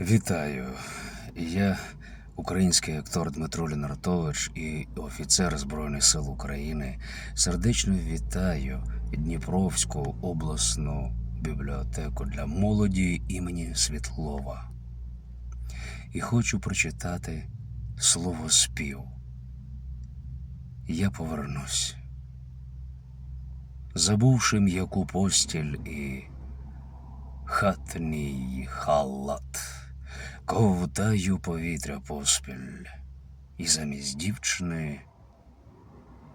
Вітаю. Я український актор Дмитро Лінартович і офіцер Збройних сил України. Сердечно вітаю Дніпровську обласну бібліотеку для молоді імені Світлова. І хочу прочитати слово спів. Я повернусь. Забувши м'яку постіль і хатній халат, ковтаю повітря поспіль, і замість дівчини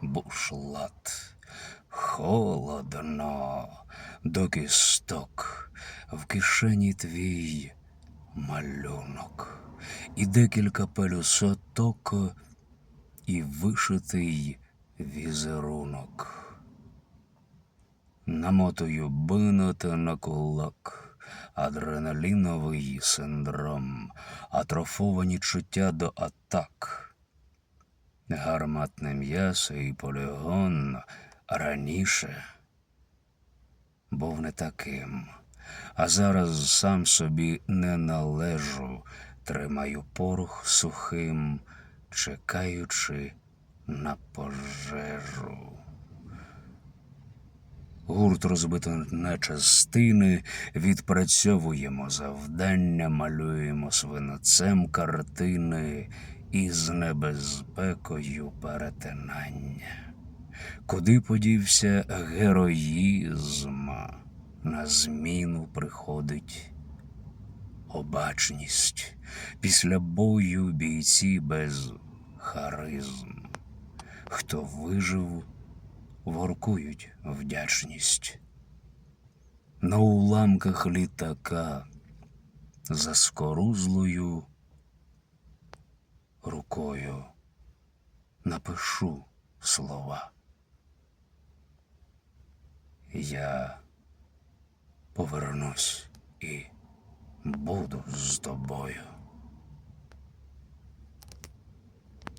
бушлат. Холодно до кісток, в кишені твій малюнок, і декілька пелюсоток, і вишитий візерунок. Намотую бинот на кулак, адреналіновий синдром, атрофовані чуття до атак. Гарматне м'ясо і полігон раніше був не таким, а зараз сам собі не належу, тримаю порох сухим, чекаючи на пожежу. Гурт розбито на частини, відпрацьовуємо завдання, малюємо свинцем картини і з небезпекою перетинання. Куди подівся героїзм? На зміну приходить обачність. Після бою бійці без харизм. Хто вижив, воркують вдячність. На уламках літака заскорузлою рукою напишу слова. Я повернусь і буду з тобою.